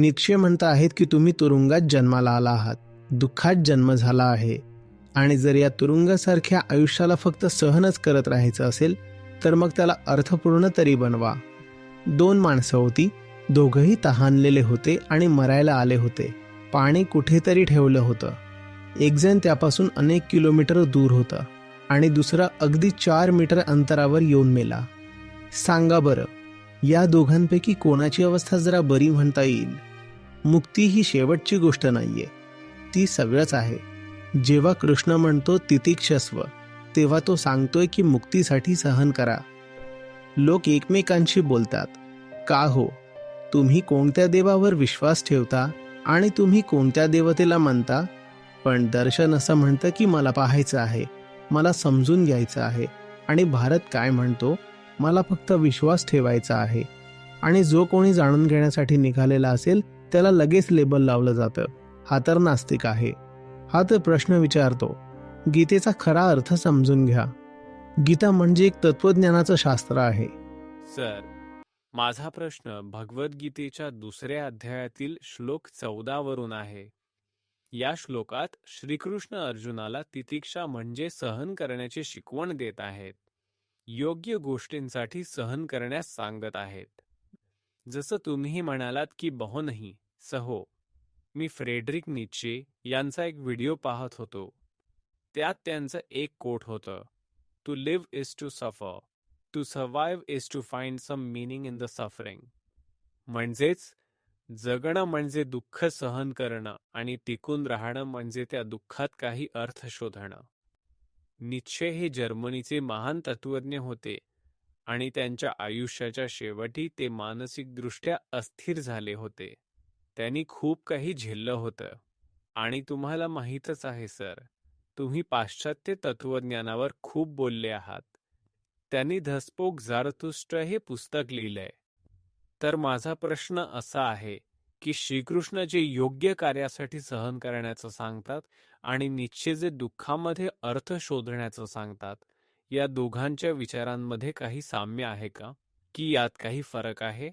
निश्चय म्हणता आहेत की तुम्ही तुरुंगात जन्माला आला आहात. दुःखात जन्म झाला आहे. आणि जर या तुरुंगासारख्या आयुष्याला फक्त सहनच करत राहायचं असेल तर मग त्याला अर्थपूर्ण तरी बनवा. दोन माणसं होती. दोघंही तहानलेले होते आणि मरायला आले होते. पाणी कुठेतरी ठेवलं होतं. एकजण त्यापासून अनेक किलोमीटर दूर होतं आणि दुसरा अगदी चार मीटर अंतरावर येऊन मेला. सांगा बरं या दोघांपैकी कोणाची अवस्था जरा बरी म्हणता येईल? मुक्ती ही शेवटची गोष्ट नाहीये. ती सगळंच आहे. जेव्हा कृष्ण म्हणतो तितिक्षस्व तेव्हा तो सांगतोय की मुक्तीसाठी सहन करा. लोक एकमेकांशी बोलतात. का हो? तुम्ही कोणत्या देवावर विश्वास ठेवता आणि तुम्ही कोणत्या देवतेला म्हणता पण दर्शन असं म्हणतं की मला पाहायचं आहे मला समजून घ्यायचं आहे आणि भारत काय म्हणतो? मला फक्त विश्वास ठेवायचा आहे. आणि जो कोणी जाणून घेण्यासाठी निघालेला असेल त्याला लगेच लेबल लावलं जातं. हा तर नास्तिक आहे. हा तर प्रश्न विचारतो. गीतेचा खरा अर्थ समजून घ्या. गीता म्हणजे एक तत्वज्ञानाचं शास्त्र आहे. सर माझा प्रश्न भगवद्गीतेच्या दुसऱ्या अध्यायातील श्लोक चौदा वरून आहे. या श्लोकात श्रीकृष्ण अर्जुनाला तितिक्षा म्हणजे सहन करण्याची शिकवण देत आहेत. योग्य गोष्टींसाठी सहन करण्यास सांगत आहेत. जसं तुम्ही म्हणालात की बहो नाही सहो मी फ्रेडरिक निच्चे यांचा एक व्हिडिओ पाहत होतो. त्यात त्यांचं एक कोट होतं to live is to suffer to survive is to find some meaning in the suffering म्हणजेच जगणं म्हणजे दुःख सहन करणं आणि टिकून राहणं म्हणजे त्या दुःखात काही अर्थ शोधणं. निश्चय हे जर्मनीचे महान तत्वज्ञ होते आणि त्यांच्या आयुष्याच्या शेवटी ते मानसिकदृष्ट्या अस्थिर झाले होते. त्यांनी खूप काही झेललं होतं. आणि तुम्हाला माहीतच आहे सर तुम्ही पाश्चात्य तत्वज्ञानावर खूप बोलले आहात. त्यांनी धसपोक जारतुष्ट हे पुस्तक लिहिलंय. तर माझा प्रश्न असा आहे की श्रीकृष्ण जे योग्य कार्यासाठी सहन करण्याचं सांगतात आणि निश्चय जे दुःखामध्ये अर्थ शोधण्याचं सांगतात या दोघांच्या विचारांमध्ये काही साम्य आहे का? की यात काही फरक आहे?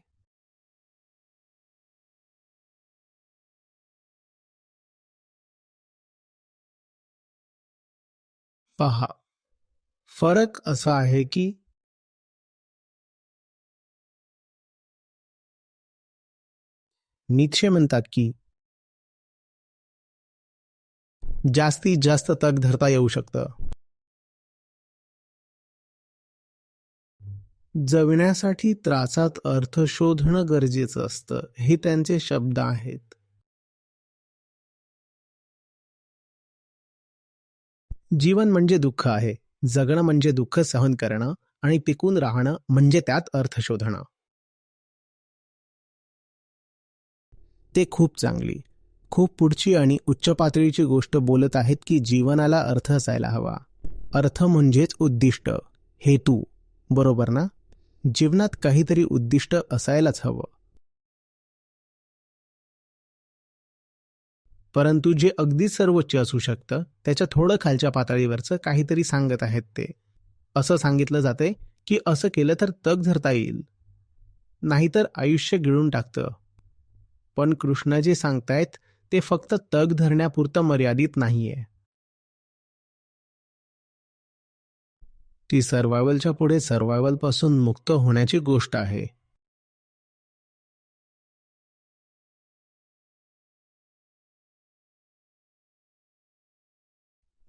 पहा फरक असा आहे की नीचे म्हणतात की जास्तीत जास्त तग धरता येऊ शकतं. जगण्यासाठी त्रासात अर्थ शोधणं गरजेचं असतं हे त्यांचे शब्द आहेत. जीवन म्हणजे दुःख आहे जगणं म्हणजे दुःख सहन करणं आणि टिकून राहणं म्हणजे त्यात अर्थ शोधणं. ते खूप चांगली. खूप पुढची आणि उच्च पातळीची गोष्ट बोलत आहेत की जीवनाला अर्थ असायला हवा. अर्थ म्हणजेच उद्दिष्ट हेतू बरोबर ना? जीवनात काहीतरी उद्दिष्ट असायलाच हवं. परंतु जे अगदी सर्वोच्च असू शकतं त्याच्या थोडं खालच्या पातळीवरचं काहीतरी सांगत आहेत ते. असं सांगितलं जाते की असं केलं तर तग धरता येईल. नाहीतर आयुष्य गिळून टाकतं. पण कृष्णा जे सांगतायत ते फक्त तग धरण्यापुरतं मर्यादित नाहीये. ती सर्वायवलच्या पुढे सर्वायवलपासून मुक्त होण्याची गोष्ट आहे.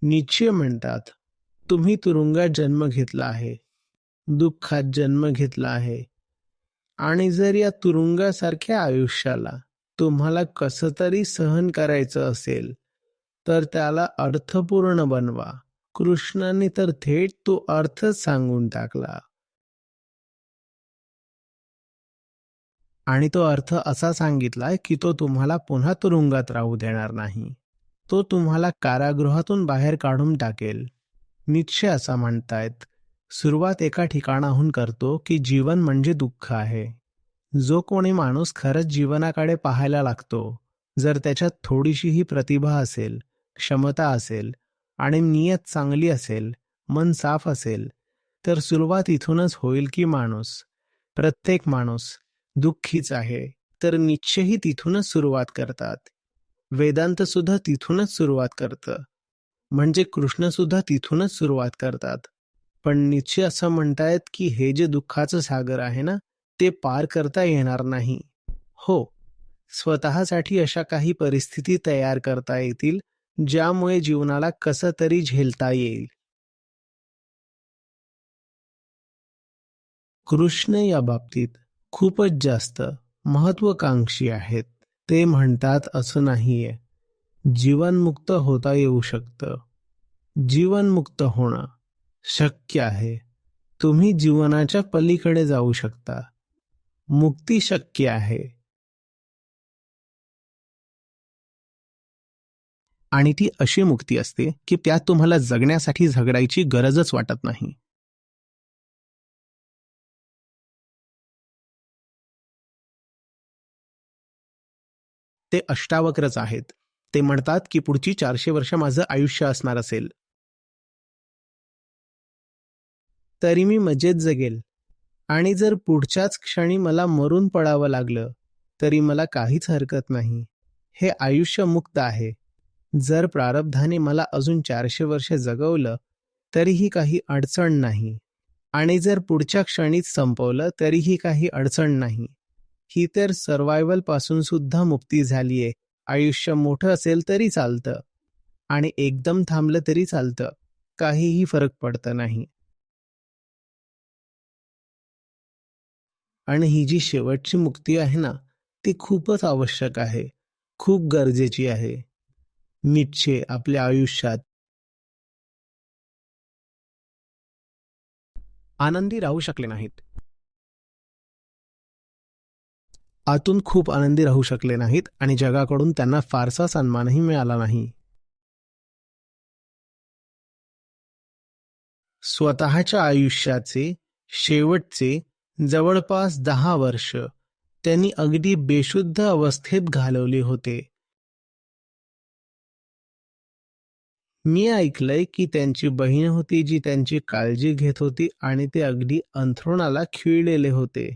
निश्चय म्हणतात तुम्ही तुरुंगात जन्म घेतला आहे दुःखात जन्म घेतला आहे आणि जर या तुरुंगासारख्या आयुष्याला तुम्हाला कसं तरी सहन करायचं असेल तर त्याला अर्थपूर्ण बनवा. कृष्णाने तर थेट तो अर्थच सांगून टाकला. आणि तो अर्थ असा सांगितलाय की तो तुम्हाला पुन्हा तुरुंगात राहू देणार नाही. तो तुम्हाला कारागृहातून बाहेर काढून टाकेल. निश्चय असा म्हणतायत. सुरुवात एका ठिकाणाहून करतो की जीवन म्हणजे दुःख आहे. जो कोणी माणूस खरंच जीवनाकडे पाहायला लागतो जर त्याच्यात थोडीशीही प्रतिभा असेल क्षमता असेल आणि नियत चांगली असेल मन साफ असेल तर सुरुवात इथूनच होईल की माणूस प्रत्येक माणूस दुःखीच आहे तर निश्चयही तिथूनच सुरुवात करतात. वेदांत सुद्धा तिथूनच सुरुवात करतं. म्हणजे कृष्ण सुद्धा तिथूनच सुरुवात करतात. पण निश्चय असं म्हणतायत की हे जे दुःखाचं सागर आहे ना ते पार करता येणार नाही. हो स्वतःसाठी अशा काही परिस्थिती तयार करता येतील ज्यामुळे जीवनाला कसं तरी झेलता येईल. कृष्ण या बाबतीत खूपच जास्त महत्वाकांक्षी आहेत. ते म्हणतात असं नाहीये. जीवनमुक्त होता येऊ शकतं. जीवनमुक्त होणं शक्य आहे. तुम्ही जीवनाच्या पलीकडे जाऊ शकता. मुक्ती शक्य आहे. आणि ती अशी मुक्ती असते की त्यात तुम्हाला जगण्यासाठी झगडायची गरजच वाटत नाही. ते अष्टावक्रच आहेत. ते म्हणतात की पुढची चारशे वर्ष माझं आयुष्य असणार असेल. तरी मी मजेत जगेल. आणि जर पुढच्याच क्षणी मला मरून पडावं लागलं तरी मला काहीच हरकत नाही. हे आयुष्य मुक्त आहे. जर प्रारब्धाने मला अजून चारशे वर्ष जगवलं तरीही काही अडचण नाही. आणि जर पुढच्या क्षणीच संपवलं तरीही काही अडचण नाही. ही तर सर्वायवलपासून सुद्धा मुक्ती झालीये. आयुष्य मोठं असेल तरी चालतं. आणि एकदम थांबलं तरी चालतं. काहीही फरक पडतं नाही. आणि ही जी शेवटची मुक्ती आहे ना ती खूपच आवश्यक आहे. खूप गरजेची आहे. निश्चय आपल्या आयुष्यात. आनंदी राहू शकले नाहीत. आतून खूप आनंदी राहू शकले नाहीत आणि जगाकडून त्यांना फारसा सन्मानही मिळाला नाही. स्वतःच्या आयुष्याचे शेवटचे जवळपास दहा वर्ष त्यांनी अगदी बेशुद्ध अवस्थेत घालवले होते. मी ऐकलंय की त्यांची बहीण होती जी त्यांची काळजी घेत होती आणि ते अगदी अंथरुणाला खिळलेले होते.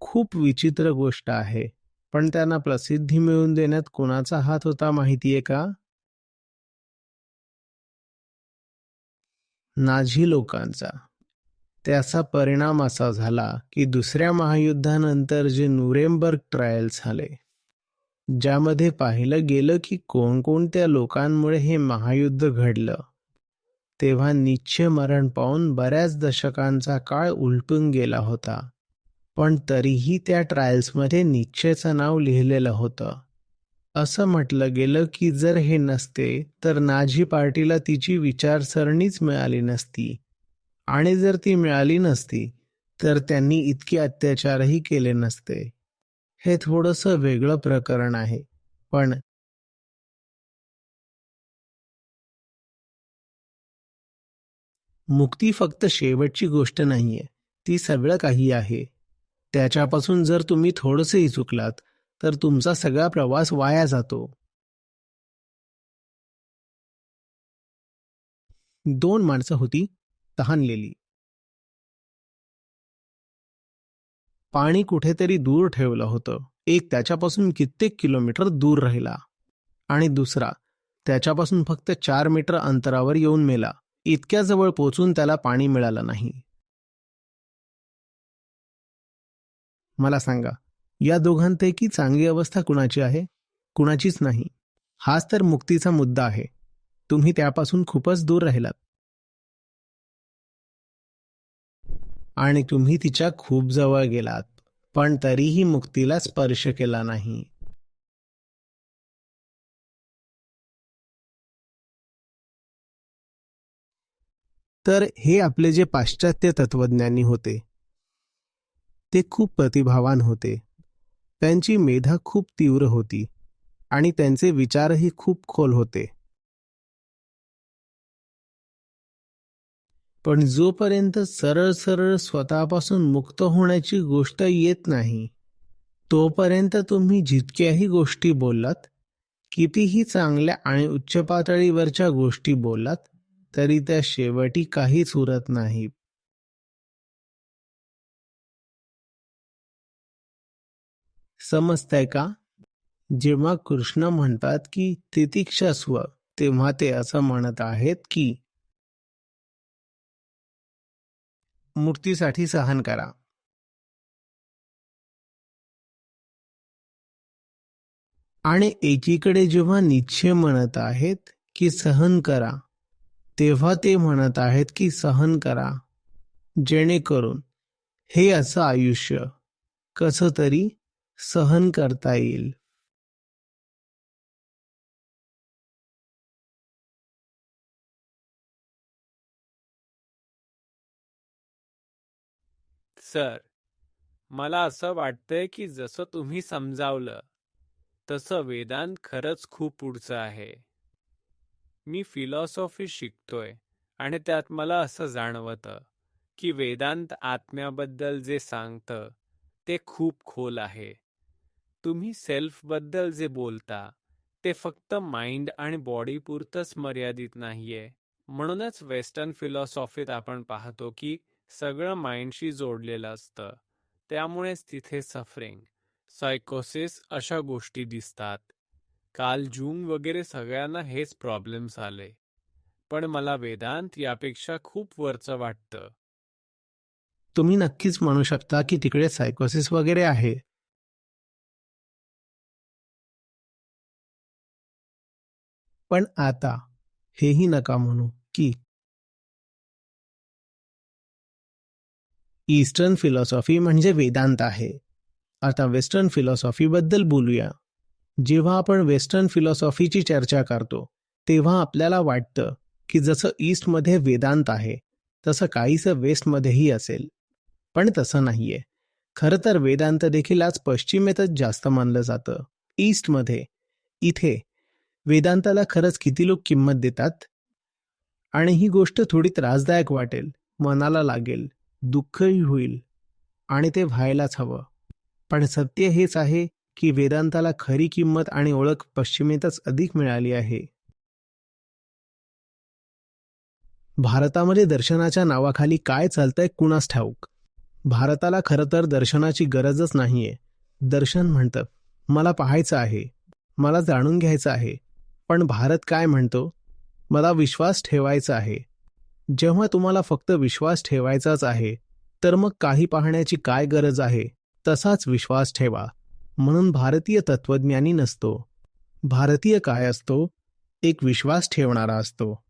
खूप विचित्र गोष्ट आहे पण त्यांना प्रसिद्धी मिळवून देण्यात कोणाचा हात होता माहितीये का? नाझी लोकांचा. त्याचा परिणाम असा झाला की दुसऱ्या महायुद्धानंतर जे नुरेमबर्ग ट्रायल झाले ज्यामध्ये पाहिलं गेलं की कोणकोणत्या लोकांमुळे हे महायुद्ध घडलं तेव्हा निश्चय मरण पाहून बऱ्याच दशकांचा काळ उलटून गेला होता. पण तरीही त्या ट्रायल्समध्ये निश्चयचं नाव लिहिलेलं होतं. असं म्हटलं गेलं की जर हे नसते तर नाझी पार्टीला तिची विचारसरणीच मिळाली नसती. आणि जर ती मिळाली नसती तर त्यांनी इतके अत्याचारही केले नसते. हे थोडंसं वेगळं प्रकरण आहे पण मुक्ती फक्त शेवटची गोष्ट नाहीये ती सगळं काही आहे. त्याच्यापासून जर तुम्ही थोडंसंही चुकलात तर तुमचा सगळा प्रवास वाया जातो. दोन माणसं होती तहानलेली. पाणी कुठेतरी दूर ठेवलं होतं. एक त्याच्यापासून कित्येक किलोमीटर दूर राहिला. आणि दुसरा त्याच्यापासून फक्त चार मीटर अंतरावर येऊन मेला. इतक्या जवळ पोचून त्याला पाणी मिळालं नाही. मला सांगा या दोघांपैकी चांगली अवस्था कुणाची आहे? कुणाचीच नाही. हाच तर मुक्तीचा मुद्दा आहे. तुम्ही त्यापासून खूपच दूर राहिलात. आणि तुम्ही तिच्या खूप जवळ गेलात पण तरीही मुक्तीला स्पर्श केला नाही. तर हे आपले जे पाश्चात्य तत्वज्ञानी होते ते खूप प्रतिभावान होते. त्यांची मेधा खूप तीव्र होती आणि त्यांचे विचारही खूप खोल होते. पण जोपर्यंत सरळ सरळ स्वतःपासून मुक्त होण्याची गोष्ट येत नाही तोपर्यंत तुम्ही जितक्याही गोष्टी बोललात कितीही चांगल्या आणि उच्च पातळीवरच्या गोष्टी बोललात तरी त्या शेवटी काहीच उरत नाही. समजतंय का? जेव्हा कृष्ण म्हणतात की तितिक्षा स्व तेव्हा ते असं म्हणत आहेत की मूर्तीसाठी सहन करा. आणि एकीकडे जेव्हा निश्चय म्हणत आहेत की सहन करा तेव्हा ते म्हणत आहेत की सहन करा जेणेकरून हे असं आयुष्य कसं तरी सहन करता येईल. सर मला असं वाटतंय की जसं तुम्ही समजावलं तसं वेदांत खरंच खूप पुढचं आहे. मी फिलॉसॉफी शिकतोय आणि त्यात मला असं जाणवतं की वेदांत आत्म्याबद्दल जे सांगतं ते खूप खोल आहे. तुम्ही सेल्फबद्दल जे बोलता ते फक्त माइंड आणि बॉडीपुरतंच मर्यादित नाहीये. म्हणूनच वेस्टर्न फिलॉसॉफीत आपण पाहतो की सगळं माइंडशी जोडलेलं असतं. त्यामुळेच तिथे सफरिंग सायकोसिस अशा गोष्टी दिसतात. काल जूम वगैरे सगळ्यांना हेच प्रॉब्लेम्स आले. पण मला वेदांत यापेक्षा खूप वरचं वाटतं. तुम्ही नक्कीच म्हणू शकता की तिकडे सायकोसिस वगैरे आहे. पण आता हेही नका म्हणू की ईस्टर्न फिलॉसॉफी म्हणजे वेदांत आहे. आता वेस्टर्न फिलॉसॉफीबद्दल बोलूया. जेव्हा आपण वेस्टर्न फिलॉसॉफीची चर्चा करतो तेव्हा आपल्याला वाटतं की जसं ईस्टमध्ये वेदांत आहे तसं काहीसं वेस्टमध्येही असेल. पण तसं नाहीये. खरं तर वेदांत देखील आज पश्चिमेतच जास्त मानलं जातं. ईस्टमध्ये इथे. वेदांताला खरंच किती लोक किंमत देतात? आणि ही गोष्ट थोडी त्रासदायक वाटेल मनाला लागेल. दुःखही होईल आणि ते व्हायलाच हवं. पण सत्य हेच आहे की वेदांताला खरी किंमत आणि ओळख पश्चिमेतच अधिक मिळाली आहे. भारतामध्ये दर्शनाच्या नावाखाली काय चालतंय कुणास ठाऊक? भारताला खरं तर दर्शनाची गरजच नाहीये. दर्शन म्हणतं मला पाहायचं आहे मला जाणून घ्यायचं आहे पण भारत काय म्हणतो? मला विश्वास ठेवायचा आहे. जेव्हा तुम्हाला फक्त विश्वास ठेवायचाच आहे तर मग काही पाहण्याची काय गरज आहे? तसाच विश्वास ठेवा. म्हणून भारतीय तत्वज्ञानी नसतो. भारतीय काय असतो? एक विश्वास ठेवणारा असतो.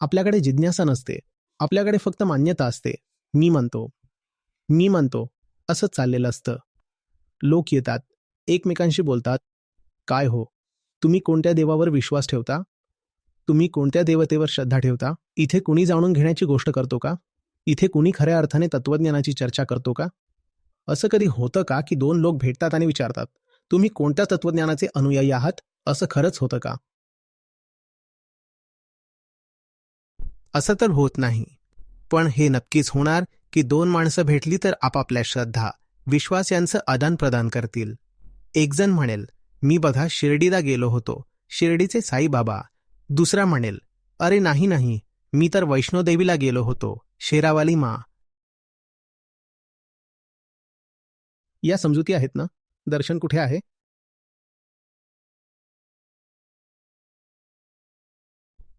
आपल्याकडे जिज्ञासा नसते. आपल्याकडे फक्त मान्यता असते. मी म्हणतो. मी म्हणतो. असं चाललेलं असतं. लोक येतात. एकमेकांशी बोलतात. काय हो? तुम्ही कोणत्या देवावर विश्वास ठेवता? तुम्ही कोणत्या देवतेवर श्रद्धा ठेवता? इथे कुणी जाणून घेण्याची गोष्ट करतो का? इथे कुणी खऱ्या अर्थाने तत्वज्ञानाची चर्चा करतो का? असं कधी होतं का की दोन लोक भेटतात आणि विचारतात तुम्ही कोणत्या तत्वज्ञानाचे अनुयायी आहात? असं खरंच होतं का? असं तर होत नाही पण हे नक्कीच होणार की दोन माणसं भेटली तर आपापल्या श्रद्धा विश्वास यांचं आदान प्रदान करतील. एकजण म्हणेल मी बघा शिर्डीला गेलो होतो. शिर्डीचे साईबाबा दुसरा म्हणेल अरे नाही नाही मी तर वैष्णोदेवीला गेलो होतो शेरावाली मा. या समजुती आहेत ना? दर्शन कुठे आहे?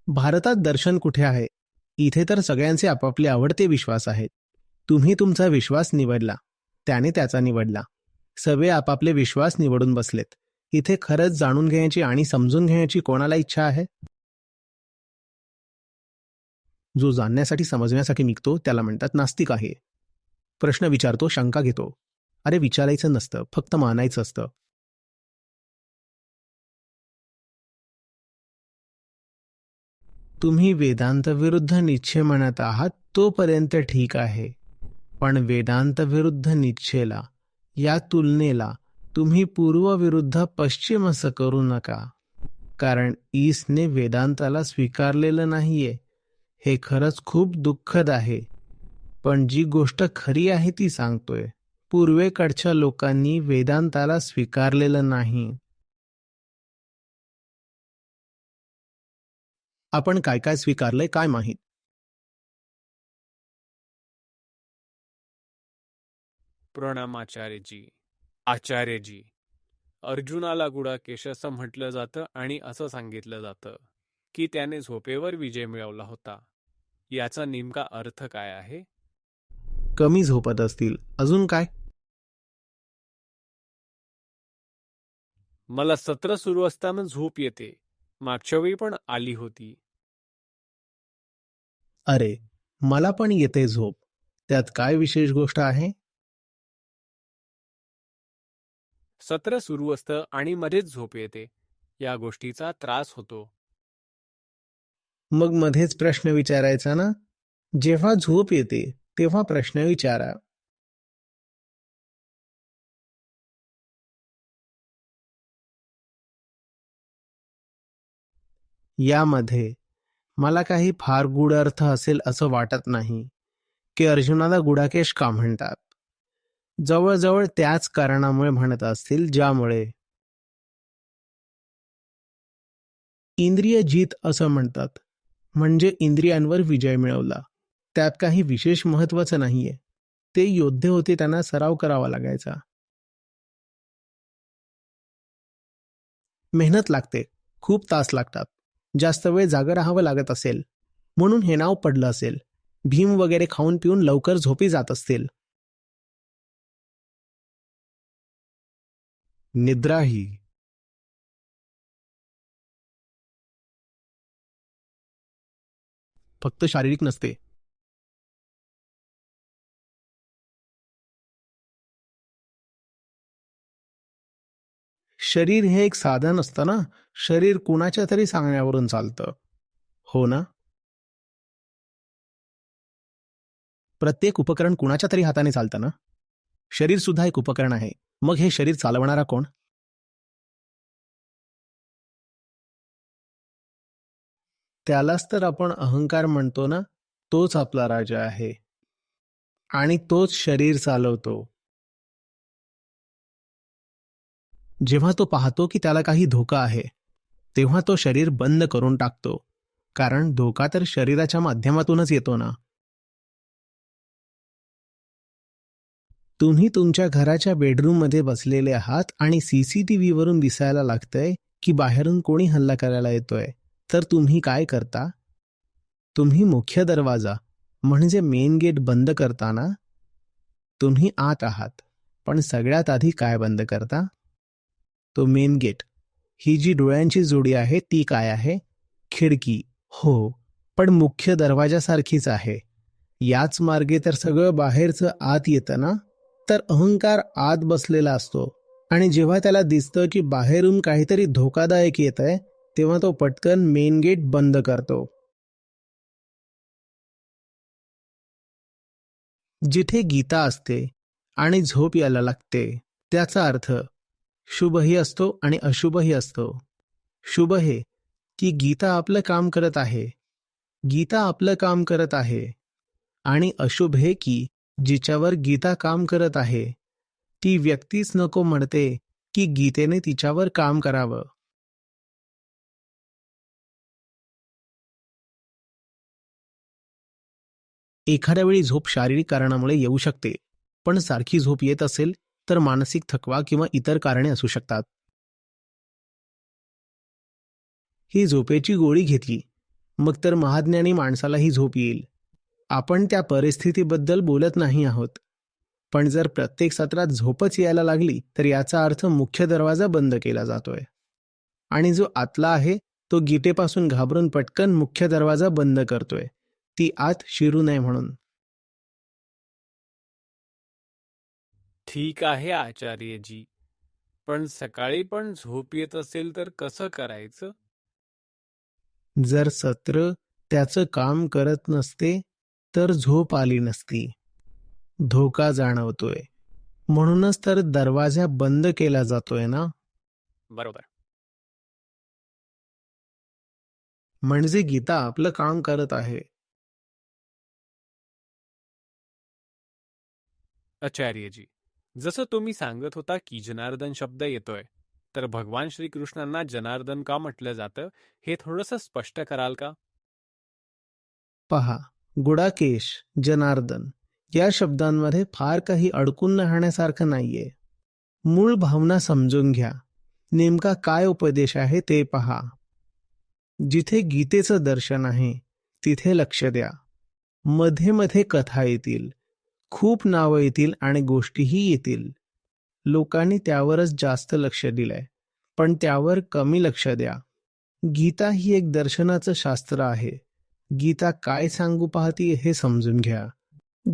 भारतात दर्शन कुठे आहे? इथे तर सगळ्यांचे आपापले आवडते विश्वास आहेत. तुम्ही तुमचा विश्वास निवडला. त्याने त्याचा निवडला. सगळे आपापले विश्वास निवडून बसलेत. इथे खरंच जाणून घ्यायची आणि समजून घेण्याची कोणाला इच्छा आहे? जो जाणण्यासाठी समजण्यासाठी निघतो त्याला म्हणतात नास्तिक आहे. प्रश्न विचारतो शंका घेतो. अरे विचारायचं नसतं फक्त मानायचं असतं. तुम्ही वेदांत विरुद्ध निश्चय म्हणत आहात तोपर्यंत ठीक आहे. पण वेदांत विरुद्ध निश्चयला या तुलनेला तुम्ही पूर्व विरुद्ध पश्चिम असं करू नका. कारण ईसने वेदांताला स्वीकारलेलं नाहीये. हे खरंच खूप दुःखद आहे. पण जी गोष्ट खरी आहे ती सांगतोय. पूर्वेकडच्या लोकांनी वेदांताला स्वीकारलेलं नाही. आपण काय काय स्वीकारलंय काय माहीत? प्रणाम आचार्यजी आचार्यजी अर्जुनाला गुडाकेश असं म्हटलं जातं आणि असं सांगितलं जातं. की त्याने झोपेवर विजय मिळवला होता. याचा नेमका अर्थ काय आहे? कमी झोपत असतील. अजून काय? मला सत्र सुरू असताना झोप येते. मागच्या वेळी पण आली होती. अरे मला पण येते झोप. त्यात काय विशेष गोष्ट आहे? सत्र सुरू असतं आणि मध्येच झोप येते. या गोष्टीचा त्रास होतो. मग मध्येच प्रश्न विचारायचा ना? जेव्हा झोप येते तेव्हा प्रश्न विचारा. यामध्ये मला काही फार गूढ अर्थ असेल असं वाटत नाही की अर्जुनाला गुडाकेश का म्हणतात? जवळजवळ त्याच कारणामुळे म्हणत असतील ज्यामुळे इंद्रिय जीत असं म्हणतात म्हणजे इंद्रियांवर विजय मिळवला. त्यात काही विशेष महत्वाचं नाहीये. ते योद्धे होते त्यांना सराव करावा लागायचा. मेहनत लागते. खूप तास लागतात. जास्त वेळ जागं राहावं लागत असेल. म्हणून हे नाव पडलं असेल. भीम वगैरे खाऊन पिऊन लवकर झोपी जात असतील. निद्रा ही फक्त शारीरिक नसते. शरीर हे एक साधन असतं ना शरीर कुणाच्या तरी सांगण्यावरून चालतं. हो ना? प्रत्येक उपकरण कुणाच्या तरी हाताने चालतं ना? शरीर सुद्धा एक उपकरण आहे. मग हे शरीर चालवणारा कोण? त्यालाच तर आपण अहंकार म्हणतो ना तोच आपला राजा आहे. आणि तोच शरीर चालवतो. जेव्हा तो पाहतो की त्याला काही धोका आहे तेव्हा तो शरीर बंद करून टाकतो कारण धोका तर शरीराच्या माध्यमातूनच येतो ना. तुम्ही तुमच्या घराच्या बेडरूममध्ये बसलेले आहात आणि सीसीटीव्ही वरून दिसायला लागतंय की बाहेरून कोणी हल्ला करायला येतोय. तर तुम्ही काय करता? तुम्ही मुख्य दरवाजा म्हणजे मेन गेट बंद करताना? तुम्ही आत आहात पण सगळ्यात आधी काय बंद करता? तो मेन गेट ही जी डोळ्यांची जोडी आहे ती काय आहे? खिडकी. हो पण मुख्य दरवाजासारखीच आहे. याच मार्गे तर सगळं बाहेरचं आत येतं ना? तर अहंकार आत बसलेला असतो. आणि जेव्हा त्याला दिसतं की बाहेरून काहीतरी धोकादायक येत आहे तेव्हा तो पटकन मेन गेट बंद करतो. जिथे गीता असते आणि झोप यायला लागते त्याचा अर्थ शुभही असतो आणि अशुभही असतो. शुभ हे की गीता आपलं काम करत आहे. गीता आपलं काम करत आहे. आणि अशुभ हे की जिच्यावर गीता काम करत आहे. ती व्यक्तीच नको म्हणते की गीतेने तिच्यावर काम करावं. एखाद्या वेळी झोप शारीरिक कारणामुळे येऊ शकते पण सारखी झोप येत असेल तर मानसिक थकवा किंवा इतर कारणे असू शकतात. ही झोपेची गोळी घेतली मग तर महाज्ञानी माणसाला ही झोप येईल. आपण त्या परिस्थितीबद्दल बोलत नाही आहोत पण जर प्रत्येक सत्रात झोपच यायला लागली तर याचा अर्थ मुख्य दरवाजा बंद केला जातोय. आणि जो आतला आहे तो गीतेपासून घाबरून पटकन मुख्य दरवाजा बंद करतोय. ती आत शिरू नये म्हणून. ठीक आहे आचार्यजी. पण सकाळी पण झोप येत असेल तर कसं करायचं? जर सत्र त्याचं काम करत नसते तर झोप आली नसती. धोका जाणवतोय. म्हणूनच तर दरवाजा बंद केला जातोय ना? बरोबर. म्हणजे गीता आपलं काम करत आहे. आचार्यजी जसं तुम्ही सांगत होता की जनार्दन शब्द येतोय तर भगवान श्रीकृष्णांना जनार्दन का म्हटलं जातं हे थोडंसं स्पष्ट कराल का? पहा गुडाकेश जनार्दन या शब्दांमध्ये फार काही अडकून राहण्यासारखं नाहीये. मूळ भावना समजून घ्या. नेमका काय उपदेश आहे ते पहा. जिथे गीतेचं दर्शन आहे तिथे लक्ष द्या. मध्ये मध्ये कथा येतील. खूप नावं येतील आणि गोष्टीही येतील. लोकांनी त्यावरच जास्त लक्ष दिलंय. पण त्यावर कमी लक्ष द्या. गीता ही एक दर्शनाचं शास्त्र आहे. गीता काय सांगू पाहती हे समजून घ्या.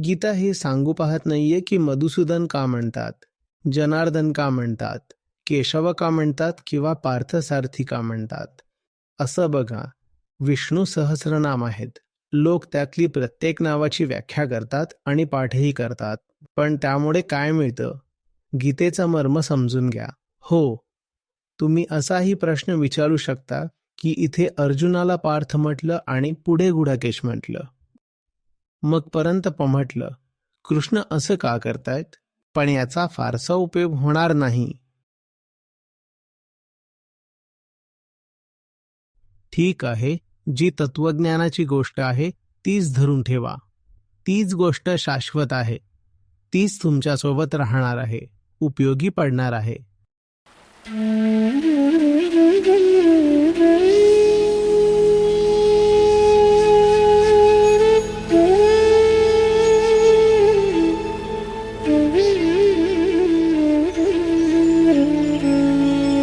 गीता हे सांगू पाहत नाहीये की मधुसूदन का म्हणतात जनार्दन का म्हणतात केशव का म्हणतात किंवा पार्थसारथी का म्हणतात. असं बघा. विष्णू सहस्रनाम आहेत. लोक त्यातली प्रत्येक नावाची व्याख्या करतात आणि पाठही करतात. पण त्यामुळे काय मिळतं? गीतेचा मर्म समजून घ्या. हो. तुम्ही असाही प्रश्न विचारू शकता की इथे अर्जुनाला पार्थ म्हटलं आणि पुढे गुडाकेश म्हटलं. मग पर्यंत म्हटलं कृष्ण असं का करतायत? पण याचा फारसा उपयोग होणार नाही. ठीक आहे. जी तत्वज्ञानाची गोष्ट आहे तीच धरून ठेवा. तीच गोष्ट शाश्वत आहे. तीच तुमच्यासोबत राहणार आहे. उपयोगी पडणार आहे.